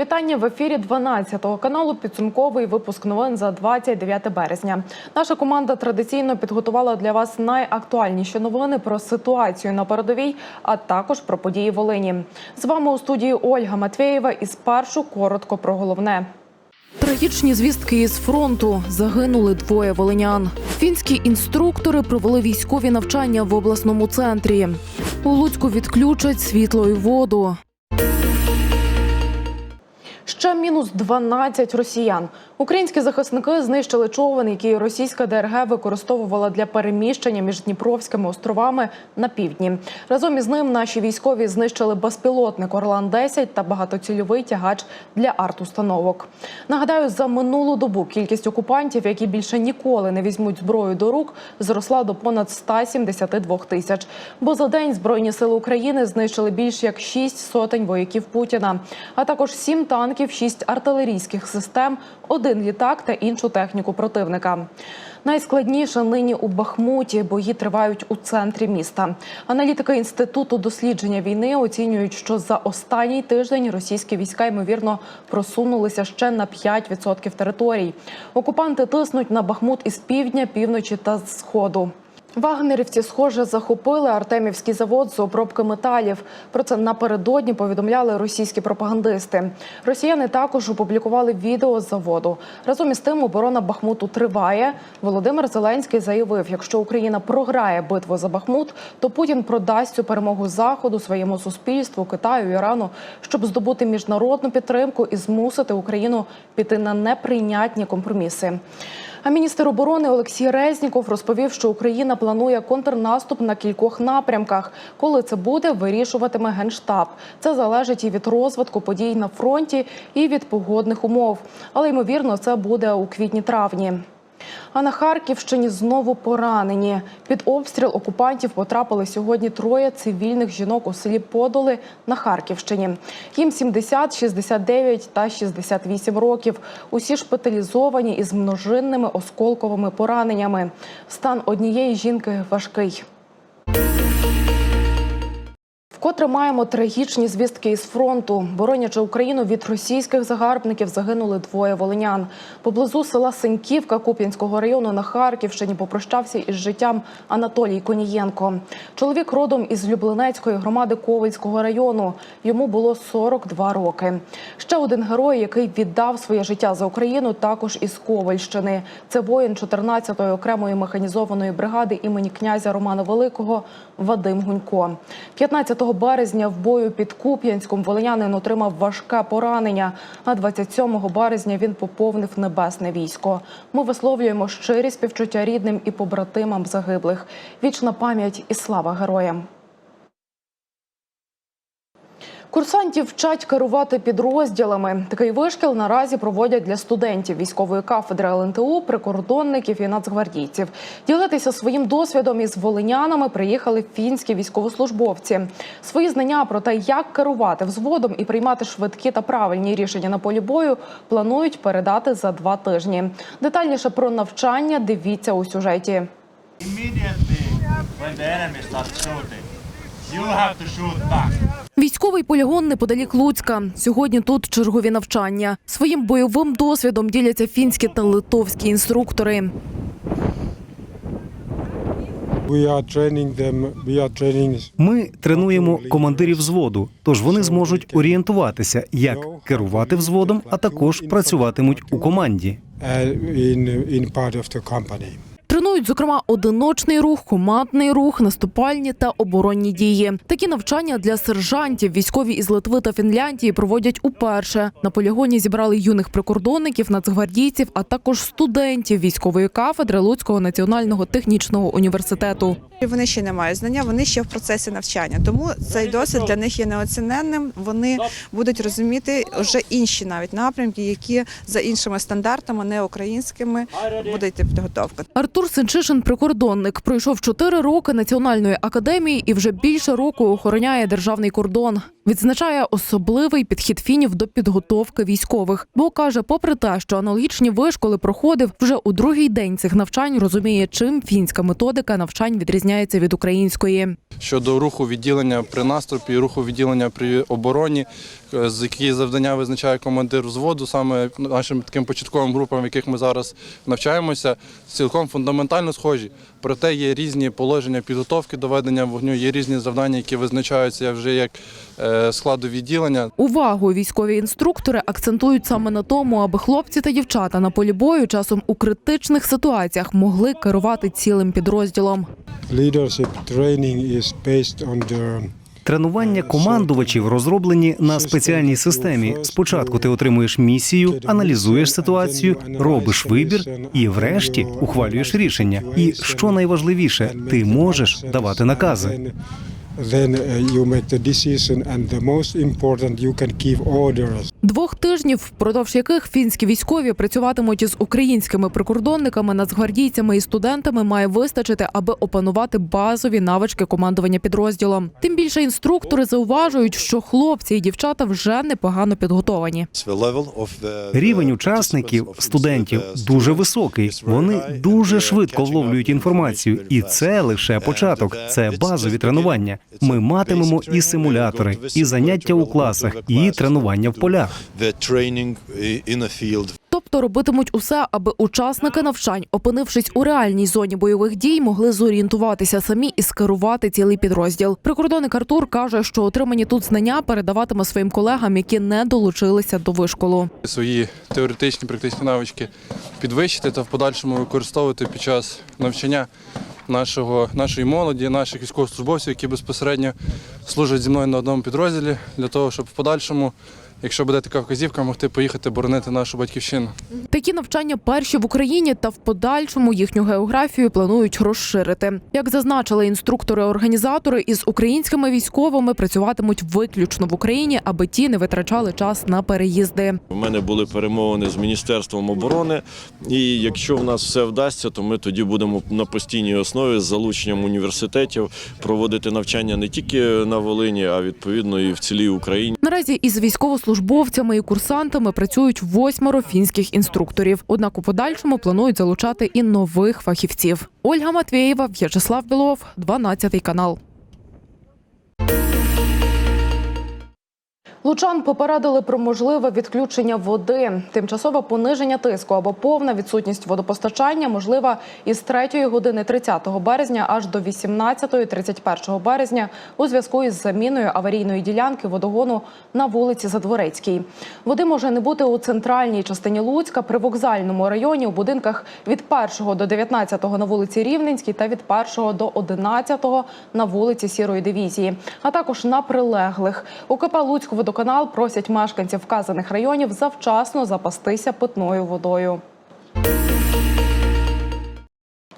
вітання в ефірі 12-го каналу. Підсумковий випуск новин за 29 березня. Наша команда традиційно підготувала для вас найактуальніші новини про ситуацію на передовій, а також про події Волині. З вами у студії Ольга Матвєєва. І спершу коротко про головне. Трагічні звістки із фронту загинули двоє волинян. Фінські інструктори провели військові навчання в обласному центрі. У Луцьку відключать світло і воду. Ще мінус 12 росіян. Українські захисники знищили човен, який російська ДРГ використовувала для переміщення між Дніпровськими островами на півдні. Разом із ним наші військові знищили безпілотник Орлан 10 та багатоцільовий тягач для арт-установок. Нагадаю, за минулу добу кількість окупантів, які більше ніколи не візьмуть зброю до рук, зросла до понад 172 тисяч. Бо за день збройні сили України знищили більш як 6 сотень вояків Путіна, а також 7 танків, 6 артилерійських систем, один літак та іншу техніку противника. Найскладніше нині у Бахмуті. Бої тривають у центрі міста. Аналітики інституту дослідження війни оцінюють, що за останній тиждень російські війська ймовірно просунулися ще на 5% територій. Окупанти тиснуть на Бахмут із півдня, півночі та сходу. Вагнерівці, схоже, захопили Артемівський завод з обробки металів. Про це напередодні повідомляли російські пропагандисти. Росіяни також опублікували відео з заводу. Разом із тим, оборона Бахмуту триває. Володимир Зеленський заявив: якщо Україна програє битву за Бахмут, то Путін продасть цю перемогу заходу своєму суспільству, Китаю, Ірану, щоб здобути міжнародну підтримку і змусити Україну піти на неприйнятні компроміси. А міністр оборони Олексій Резніков розповів, що Україна планує контрнаступ на кількох напрямках. Коли це буде, вирішуватиме генштаб. Це залежить і від розвитку подій на фронті, і від погодних умов. Але ймовірно, це буде у квітні-травні. А на Харківщині знову поранені. Під обстріл окупантів потрапили сьогодні троє цивільних жінок у селі Подоли на Харківщині. Їм 70, 69 та 68 років. Усі шпиталізовані із множинними осколковими пораненнями. Стан однієї жінки важкий. Вкотре маємо трагічні звістки із фронту. Боронячи Україну від російських загарбників, загинули двоє волинян. Поблизу села Сеньківка Куп'янського району на Харківщині попрощався із життям Анатолій Конієнко. Чоловік родом із Люблинецької громади Ковальського району. Йому було 42 роки. Ще один герой, який віддав своє життя за Україну, також із Ковальщини. Це воїн 14-ї окремої механізованої бригади імені князя Романа Великого Вадим Гунько. 15 березня в бою під Куп'янськом волинянин отримав важке поранення. А 27 березня він поповнив небесне військо. Ми висловлюємо щирі співчуття рідним і побратимам загиблих. Вічна пам'ять і слава героям. Курсантів вчать керувати підрозділами. Такий вишкіл наразі проводять для студентів військової кафедри ЛНТУ, прикордонників і нацгвардійців. Ділитися своїм досвідом із волинянами приїхали фінські військовослужбовці. Свої знання про те, як керувати взводом і приймати швидкі та правильні рішення на полі бою, планують передати за два тижні. Детальніше про навчання дивіться у сюжеті. You have to shoot back. Військовий полігон неподалік Луцька. Сьогодні тут чергові навчання. Своїм бойовим досвідом діляться фінські та литовські інструктори. We are training them. We are training Ми тренуємо командирів взводу, тож вони зможуть орієнтуватися, як керувати взводом, а також працюватимуть у команді. Тренують, зокрема, одиночний рух, командний рух, наступальні та оборонні дії. Такі навчання для сержантів військові із Литви та Фінляндії проводять уперше. На полігоні зібрали юних прикордонників, нацгвардійців, а також студентів військової кафедри Луцького національного технічного університету. Вони ще не мають знання, вони ще в процесі навчання. Тому цей досвід для них є неоціненним. Вони будуть розуміти вже інші навіть напрямки, які за іншими стандартами, не українськими, буде йти підготовка. Артур Сенчишин, прикордонник, пройшов чотири роки національної академії і вже більше року охороняє державний кордон. Відзначає особливий підхід фінів до підготовки військових, бо каже, попри те, що аналогічні вишколи проходив вже у другий день цих навчань, розуміє, чим фінська методика навчань відрізняється відрізняється від української. щодо руху відділення при наступі, руху відділення при обороні, е, з які завдання визначає командир взводу, саме нашим таким початковим групам, в яких ми зараз навчаємося, цілком фундаментально схожі. Проте є різні положення підготовки до ведення вогню, є різні завдання, які визначаються вже як е, складу відділення. Увагу військові інструктори акцентують саме на тому, аби хлопці та дівчата на полі бою часом у критичних ситуаціях могли керувати цілим підрозділом. Leadership training is based on the Тренування командувачів розроблені на спеціальній системі. Спочатку ти отримуєш місію, аналізуєш ситуацію, робиш вибір і, врешті, ухвалюєш рішення. І що найважливіше, ти можеш давати накази. Then, uh, you make the decision, and the most important, you can give orders. Двох тижнів, впродовж яких фінські військові працюватимуть із українськими прикордонниками, нацгвардійцями і студентами, має вистачити, аби опанувати базові навички командування підрозділом. Тим більше інструктори зауважують, що хлопці і дівчата вже непогано підготовані. Рівень учасників, студентів, дуже високий. Вони дуже швидко вловлюють інформацію, і це лише початок. Це базові тренування. Ми матимемо і симулятори, і заняття у класах, і тренування в полях. Тобто робитимуть усе, аби учасники навчань, опинившись у реальній зоні бойових дій, могли зорієнтуватися самі і скерувати цілий підрозділ. Прикордонник Артур каже, що отримані тут знання передаватиме своїм колегам, які не долучилися до вишколу. свої теоретичні практичні навички підвищити та в подальшому використовувати під час навчання нашого, нашої молоді, наших військовослужбовців, які безпосередньо служать зі мною на одному підрозділі, для того, щоб в подальшому, якщо буде така вказівка, могти поїхати боронити нашу батьківщину. Такі навчання перші в Україні та в подальшому їхню географію планують розширити. Як зазначили інструктори-організатори, із українськими військовими працюватимуть виключно в Україні, аби ті не витрачали час на переїзди. У мене були перемовини з Міністерством оборони, і якщо в нас все вдасться, то ми тоді будемо на постійній основі з залученням університетів проводити навчання не тільки на Волині, а відповідно і в цілій Україні. Наразі із військовослужбовцями і курсантами працюють восьмеро фінських інструкторів. Однак у подальшому планують залучати і нових фахівців. Ольга Матвєєва, В'ячеслав Білов, 12 канал. Лучан попередили про можливе відключення води. Тимчасове пониження тиску або повна відсутність водопостачання можлива із 3 години 30 березня аж до 18.31 березня у зв'язку із заміною аварійної ділянки водогону на вулиці Задворецькій. Води може не бути у центральній частині Луцька, при вокзальному районі у будинках від 1 до 19 на вулиці Рівненській та від 1 до 11 на вулиці Сірої дивізії, а також на прилеглих. У КП Луцьк водоканал просять мешканців вказаних районів завчасно запастися питною водою.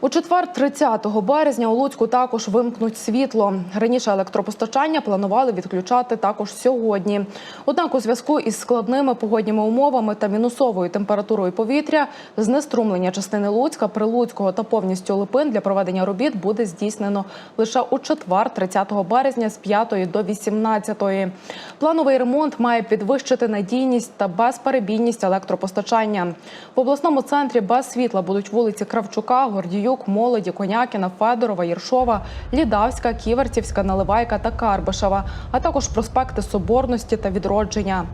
У четвер, 30 березня, у Луцьку також вимкнуть світло. Раніше електропостачання планували відключати також сьогодні. Однак, у зв'язку із складними погодніми умовами та мінусовою температурою повітря, знеструмлення частини Луцька, Прилуцького та повністю Липин для проведення робіт буде здійснено лише у четвер, 30 березня з 5 до 18. Плановий ремонт має підвищити надійність та безперебійність електропостачання. В обласному центрі без світла будуть вулиці Кравчука, Гордіюк, Молоді, Конякіна, Федорова, Єршова, Лідавська, Ківерцівська, Наливайка та Карбишева, а також проспекти Соборності та Відродження.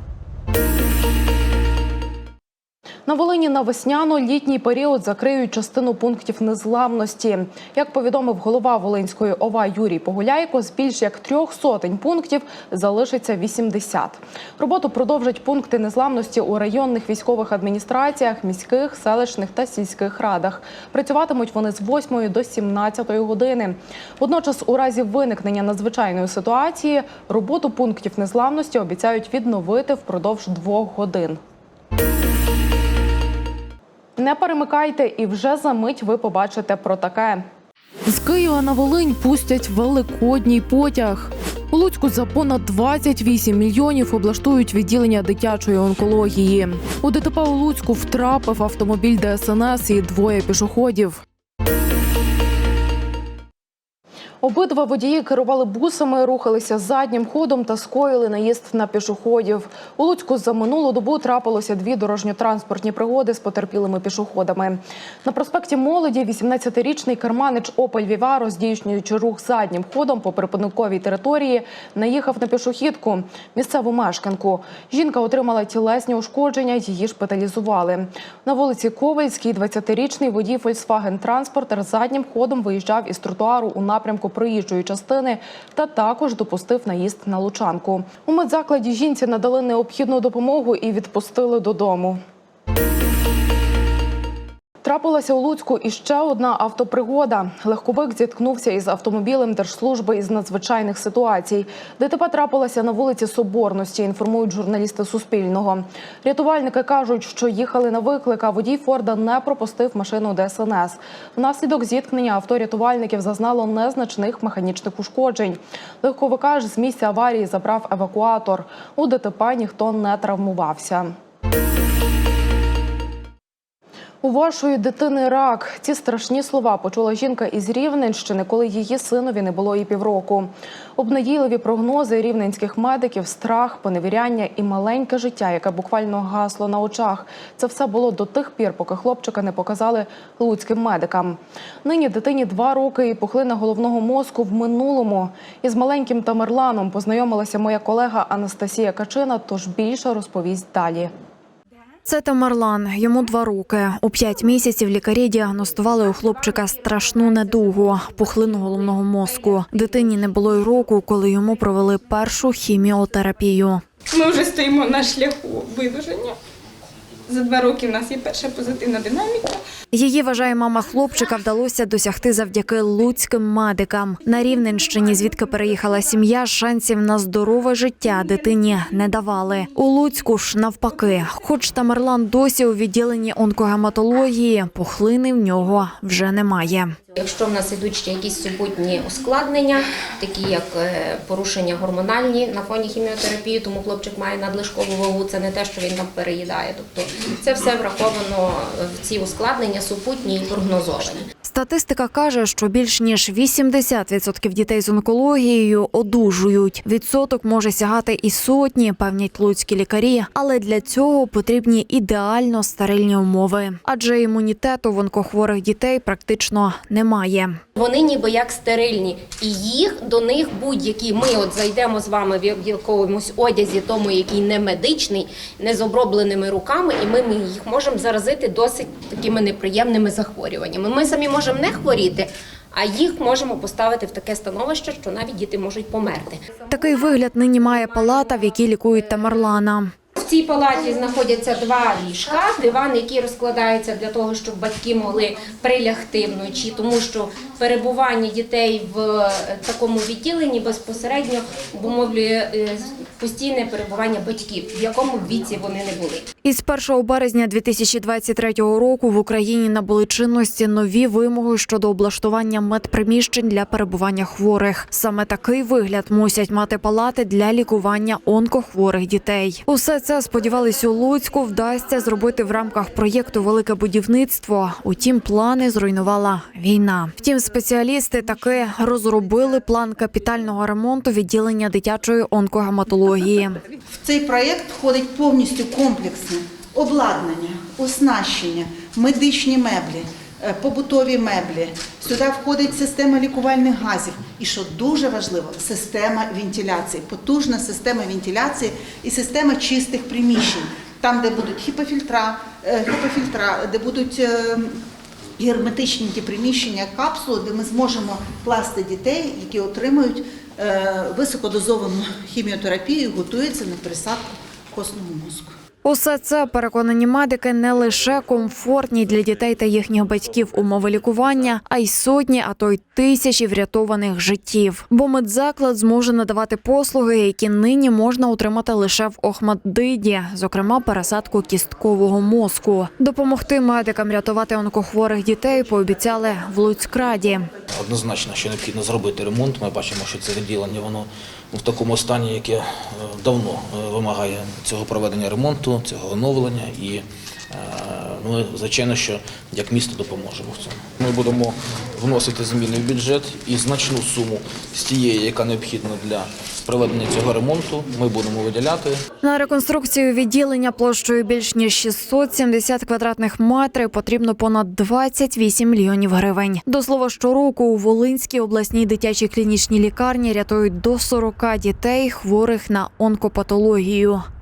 На Волині на весняно-літній період закриють частину пунктів незламності. Як повідомив голова Волинської ОВА Юрій Погуляйко, з більш як трьох сотень пунктів залишиться 80. Роботу продовжать пункти незламності у районних військових адміністраціях, міських, селищних та сільських радах. Працюватимуть вони з 8 до 17 години. Водночас, у разі виникнення надзвичайної ситуації, роботу пунктів незламності обіцяють відновити впродовж двох годин. Не перемикайте, і вже за мить ви побачите про таке. З Києва на Волинь пустять великодній потяг. У Луцьку за понад 28 мільйонів облаштують відділення дитячої онкології. У ДТП у Луцьку втрапив автомобіль ДСНС і двоє пішоходів. Обидва водії керували бусами, рухалися заднім ходом та скоїли наїзд на пішоходів. У Луцьку за минулу добу трапилося дві дорожньо-транспортні пригоди з потерпілими пішоходами. На проспекті Молоді 18-річний керманич Опель Віваро, здійснюючи рух заднім ходом по припадковій території, наїхав на пішохідку місцеву мешканку. Жінка отримала тілесні ушкодження, її шпиталізували. На вулиці Ковальській 20-річний водій Volkswagen Транспортер заднім ходом виїжджав із тротуару у напрямку проїжджої частини та також допустив наїзд на лучанку. У медзакладі жінці надали необхідну допомогу і відпустили додому. Трапилася у Луцьку іще одна автопригода. Легковик зіткнувся із автомобілем Держслужби із надзвичайних ситуацій. ДТП трапилося на вулиці Соборності, інформують журналісти Суспільного. Рятувальники кажуть, що їхали на виклик, а водій Форда не пропустив машину ДСНС. Внаслідок зіткнення авто рятувальників зазнало незначних механічних ушкоджень. Легковика ж з місця аварії забрав евакуатор. У ДТП ніхто не травмувався. У вашої дитини рак. Ці страшні слова почула жінка із Рівненщини, коли її синові не було і півроку. Обнадійливі прогнози рівненських медиків, страх, поневіряння і маленьке життя, яке буквально гасло на очах. Це все було до тих пір, поки хлопчика не показали луцьким медикам. Нині дитині два роки і пухлина головного мозку в минулому. Із маленьким Тамерланом познайомилася моя колега Анастасія Качина. Тож більше розповість далі. Це Тамерлан, Йому два роки. У п'ять місяців лікарі діагностували у хлопчика страшну недугу пухлину головного мозку. Дитині не було й року, коли йому провели першу хіміотерапію. Ми вже стоїмо на шляху видуження. За два роки в нас є перша позитивна динаміка. Її вважає мама хлопчика, вдалося досягти завдяки луцьким медикам. На Рівненщині, звідки переїхала сім'я, шансів на здорове життя дитині не давали. У Луцьку ж навпаки, хоч Тамерлан досі у відділенні онкогематології, пухлини в нього вже немає. Якщо в нас ідуть ще якісь супутні ускладнення, такі як е, порушення гормональні на фоні хіміотерапії, тому хлопчик має надлишкову вагу, це не те, що він там переїдає. Тобто це все враховано в ці ускладнення супутні і прогнозовані. Статистика каже, що більш ніж 80% дітей з онкологією одужують. Відсоток може сягати і сотні, певнять луцькі лікарі, але для цього потрібні ідеально стерильні умови, адже імунітету в онкохворих дітей практично немає. Вони ніби як стерильні, і їх до них будь-які. Ми от зайдемо з вами в якомусь одязі, тому який не медичний, не з обробленими руками, і ми, ми їх можемо заразити досить такими неприємними захворюваннями. Ми самі можемо не хворіти. А їх можемо поставити в таке становище, що навіть діти можуть померти. Такий вигляд нині має палата, в якій лікують Тамерлана. Цій палаті знаходяться два ліжка, диван, який розкладається для того, щоб батьки могли прилягти вночі, тому що перебування дітей в е, такому відділенні безпосередньо обумовлює е, постійне перебування батьків, в якому віці вони не були. Із 1 березня 2023 року в Україні набули чинності нові вимоги щодо облаштування медприміщень для перебування хворих. Саме такий вигляд мусять мати палати для лікування онкохворих дітей. Усе це сподівались у Луцьку вдасться зробити в рамках проєкту Велике будівництво. Утім, плани зруйнувала війна. Втім, спеціалісти таки розробили план капітального ремонту відділення дитячої онкогематології. В цей проєкт входить повністю комплексне обладнання, оснащення, медичні меблі, побутові меблі. Сюди входить система лікувальних газів. І що дуже важливо, система вентиляції, потужна система вентиляції і система чистих приміщень. Там, де будуть хіпофільтра, е, хіпофільтра, де будуть е, герметичні ті приміщення, капсули, де ми зможемо класти дітей, які отримують е, високодозовану хіміотерапію, готуються на пересадку костного мозку. Усе це переконані медики не лише комфортні для дітей та їхніх батьків умови лікування, а й сотні, а то й тисячі врятованих життів. Бо медзаклад зможе надавати послуги, які нині можна отримати лише в Охмаддиді, зокрема пересадку кісткового мозку. Допомогти медикам рятувати онкохворих дітей пообіцяли в Луцькраді. Однозначно, що необхідно зробити ремонт. Ми бачимо, що це відділення воно в такому стані, яке е, давно е, вимагає цього проведення ремонту, цього оновлення. І Ми, звичайно, що як місто допоможемо в цьому. Ми будемо вносити зміни в бюджет і значну суму з тієї, яка необхідна для проведення цього ремонту, ми будемо виділяти. На реконструкцію відділення площею більш ніж 670 квадратних метрів потрібно понад 28 мільйонів гривень. До слова, щороку у Волинській обласній дитячій клінічній лікарні рятують до 40 дітей, хворих на онкопатологію.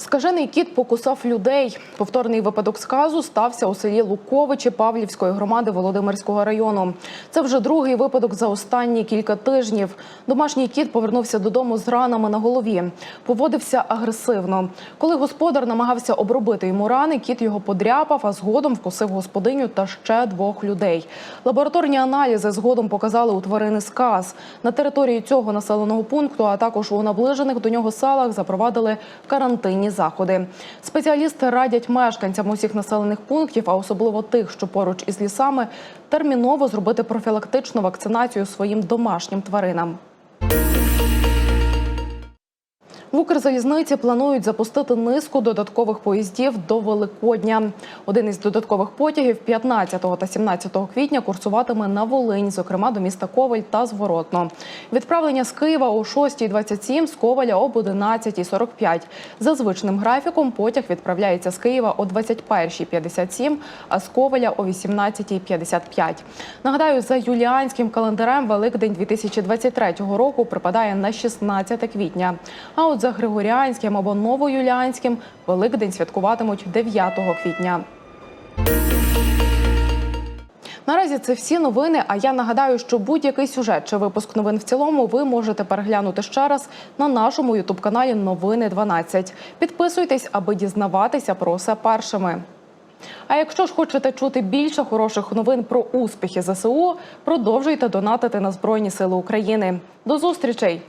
Скажений кіт покусав людей. Повторний випадок сказу стався у селі Луковичі Павлівської громади Володимирського району. Це вже другий випадок за останні кілька тижнів. Домашній кіт повернувся додому з ранами на голові. Поводився агресивно. Коли господар намагався обробити йому рани, кіт його подряпав, а згодом вкусив господиню та ще двох людей. Лабораторні аналізи згодом показали у тварини сказ. На території цього населеного пункту, а також у наближених до нього селах запровадили карантинні заходи. Спеціалісти радять мешканцям усіх населених пунктів, а особливо тих, що поруч із лісами, терміново зробити профілактичну вакцинацію своїм домашнім тваринам. В Укрзалізниці планують запустити низку додаткових поїздів до Великодня. Один із додаткових потягів 15 та 17 квітня курсуватиме на Волинь, зокрема до міста Коваль та Зворотно. Відправлення з Києва о 6.27, з Коваля об 11.45. За звичним графіком потяг відправляється з Києва о 21.57, а з Коваля о 18.55. Нагадаю, за юліанським календарем Великдень 2023 року припадає на 16 квітня. А от за Григоріанським або новоюліанським Великдень святкуватимуть 9 квітня. Наразі це всі новини. А я нагадаю, що будь-який сюжет чи випуск новин в цілому ви можете переглянути ще раз на нашому ютуб-каналі Новини 12. Підписуйтесь, аби дізнаватися про все першими. А якщо ж хочете чути більше хороших новин про успіхи ЗСУ, продовжуйте донатити на Збройні Сили України. До зустрічей!